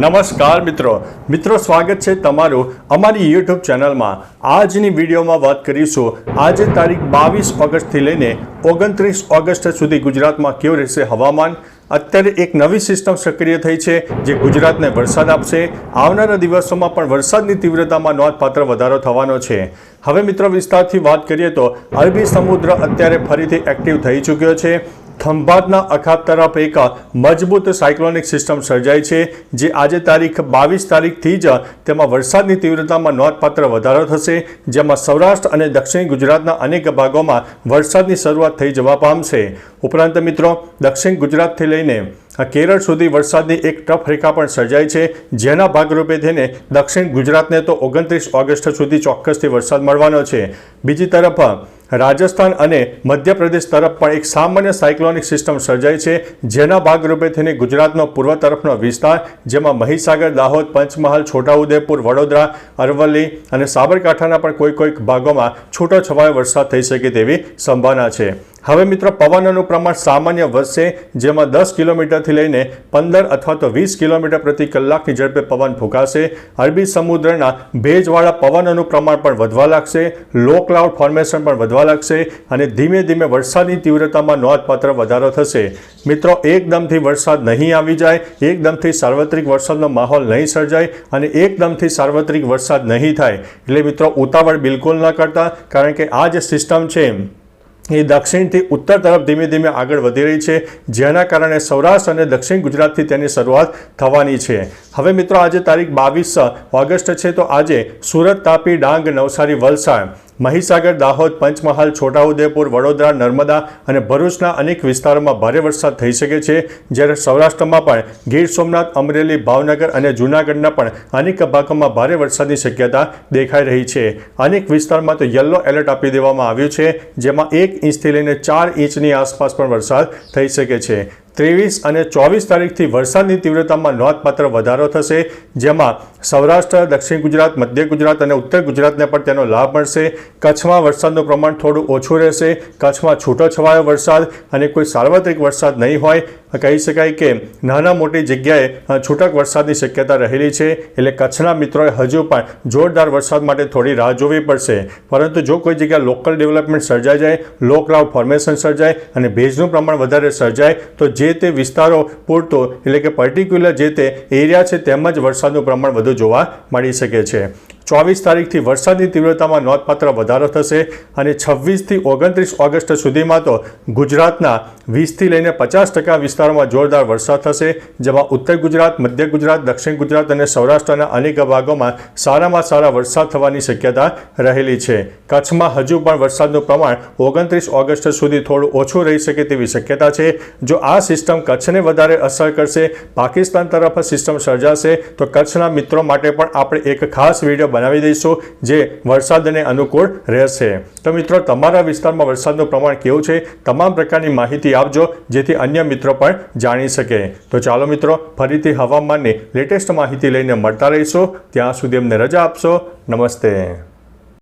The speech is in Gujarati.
નમસ્કાર મિત્રો. મિત્રો, સ્વાગત છે તમારું અમારી યુટ્યુબ ચેનલમાં. આજની વિડીયોમાં વાત કરીશું. આજે તારીખ બાવીસ ઓગસ્ટથી લઈને ઓગણત્રીસ ઓગસ્ટ સુધી ગુજરાતમાં કેવું રહેશે હવામાન? અત્યારે એક નવી સિસ્ટમ સક્રિય થઈ છે જે ગુજરાતને વરસાદ આપશે. આવનારા દિવસોમાં પણ વરસાદની તીવ્રતામાં નોંધપાત્ર વધારો થવાનો છે. હવે મિત્રો, વિસ્તારથી વાત કરીએ તો અરબી સમુદ્ર અત્યારે ફરીથી એક્ટિવ થઈ ચૂક્યો છે. ખંભાતના અખાત તરફ એક મજબૂત સાયક્લોનિક સિસ્ટમ સર્જાઈ છે, જે આજે તારીખ બાવીસ તારીખથી જ તેમાં વરસાદની તીવ્રતામાં નોંધપાત્ર વધારો થશે, જેમાં સૌરાષ્ટ્ર અને દક્ષિણ ગુજરાતના અનેક ભાગોમાં વરસાદની શરૂઆત થઈ જવા પામશે. ઉપરાંત મિત્રો, દક્ષિણ ગુજરાતથી લઈને કેરળ સુધી વરસાદની એક ટફ રેખા પણ સર્જાઈ છે. જેના ભાગરૂપે થઈને દક્ષિણ ગુજરાતને તો ઓગણત્રીસ ઓગસ્ટ સુધી ચોક્કસથી વરસાદ મળવાનો છે. બીજી તરફ, રાજસ્થાન અને મધ્યપ્રદેશ તરફ પણ એક સામાન્ય સાયક્લોનિક સિસ્ટમ સર્જાઈ છે, જેના ભાગરૂપે થઈને ગુજરાતનો પૂર્વ તરફનો વિસ્તાર, જેમાં મહીસાગર, દાહોદ, પંચમહાલ, છોટાઉદેપુર, વડોદરા, અરવલ્લી અને સાબરકાંઠાના પણ કોઈ કોઈક ભાગોમાં છૂટોછવાયો વરસાદ થઈ શકે તેવી સંભાવના છે. હવે મિત્રો, પવનનું પ્રમાણ સામાન્ય વધશે, જેમાં દસ કિલોમીટરથી લઈને પંદર અથવા તો વીસ કિલોમીટર પ્રતિ કલાકની ઝડપે પવન ફૂંકાશે. અરબી સમુદ્રના ભેજવાળા પવનનું પ્રમાણ પણ વધવા લાગશે, લો ક્લાઉડ ફોર્મેશન પણ વધવા લાગશે અને ધીમે ધીમે વરસાદની તીવ્રતામાં નોંધપાત્ર વધારો થશે. મિત્રો, એકદમથી વરસાદ નહીં આવી જાય, એકદમથી સાર્વત્રિક વરસાદનો માહોલ નહીં સર્જાય અને એકદમથી સાર્વત્રિક વરસાદ નહીં થાય. એટલે મિત્રો, ઉતાવળ બિલકુલ ન કરતા, કારણ કે આ જે સિસ્ટમ છે એ દક્ષિણથી ઉત્તર તરફ ધીમે ધીમે આગળ વધી રહી છે. જેના કારણે સૌરાષ્ટ્ર અને દક્ષિણ ગુજરાતથી તેની શરૂઆત થવાની છે. હવે મિત્રો, આજે તારીખ બાવીસ ઓગસ્ટ છે, તો આજે સુરત તાપી ડાંગ નવસારી વલસાડ મહીસાગર, દાહોદ, પંચમહાલ, છોટાઉદેપુર, વડોદરા, નર્મદા અને ભરૂચના અનેક વિસ્તારોમાં ભારે વરસાદ થઈ શકે છે. જ્યારે સૌરાષ્ટ્રમાં પણ ગીર સોમનાથ, અમરેલી, ભાવનગર અને જૂનાગઢના પણ અનેક ભાગોમાં ભારે વરસાદની શક્યતા દેખાઈ રહી છે. અનેક વિસ્તારમાં તો યલો એલર્ટ આપી દેવામાં આવ્યું છે, જેમાં એક ઇંચથી લઈને ચાર ઇંચની આસપાસ પણ વરસાદ થઈ શકે છે. ત્રેવીસ અને ચોવીસ તારીખથી વરસાદની તીવ્રતામાં નોંધપાત્ર વધારો થશે, જેમાં સૌરાષ્ટ્ર, દક્ષિણ ગુજરાત, મધ્ય ગુજરાત અને ઉત્તર ગુજરાતને પણ તેનો લાભ મળશે. કચ્છમાં વરસાદનું પ્રમાણ થોડું ઓછું રહેશે. કચ્છમાં છૂટો છવાયો વરસાદ અને કોઈ સાર્વત્રિક વરસાદ નહીં હોય કહી શકાય કે નાના મોટી જગ્યાએ છૂટક વરસાદની શક્યતા રહેલી છે. એટલે કચ્છના મિત્રોએ હજુ પણ જોરદાર વરસાદ માટે થોડી રાહ જોવી પડશે. પરંતુ જો કોઈ જગ્યા લોકલ ડેવલપમેન્ટ સર્જાઈ જાય લો ક્લાઉડ ફોર્મેશન સર્જાય અને ભેજનું પ્રમાણ વધારે સર્જાય, તો જે તે વિસ્તારો પૂરતો, એટલે કે પર્ટિક્યુલર જે તે એરિયા છે તેમ જ વરસાદનું પ્રમાણ વધુ જોવા મળી શકે છે. ચોવીસ તારીખથી વરસાદની તીવ્રતામાં નોંધપાત્ર વધારો થશે અને છવ્વીસથી ઓગણત્રીસ ઓગસ્ટ સુધીમાં તો ગુજરાતના વીસથી લઈને પચાસ ટકા વિસ્તારોમાં જોરદાર વરસાદ થશે, જેમાં ઉત્તર ગુજરાત, મધ્ય ગુજરાત, દક્ષિણ ગુજરાત અને સૌરાષ્ટ્રના અનેક ભાગોમાં સારામાં સારા વરસાદ થવાની શક્યતા રહેલી છે. કચ્છમાં હજુ પણ વરસાદનું પ્રમાણ ઓગણત્રીસ ઓગસ્ટ સુધી થોડું ઓછું રહી શકે તેવી શક્યતા છે. જો આ સિસ્ટમ કચ્છને વધારે અસર કરશે, પાકિસ્તાન તરફ સિસ્ટમ સર્જાશે, તો કચ્છના મિત્રો માટે પણ આપણે એક ખાસ વીડિયો બનાવી દઈશું, જે વરસાદને અનુકૂળ રહેશે. તો મિત્રો, તમારા વિસ્તારમાં વરસાદનું પ્રમાણ કેવું છે? તમામ પ્રકારની માહિતી આપજો, જેથી અન્ય મિત્રો પણ જાણી શકે. તો ચાલો મિત્રો, ફરીથી હવામાનની લેટેસ્ટ માહિતી લઈને મળતા રહીશું. ત્યાં સુધી અમને રજા આપશો. નમસ્તે.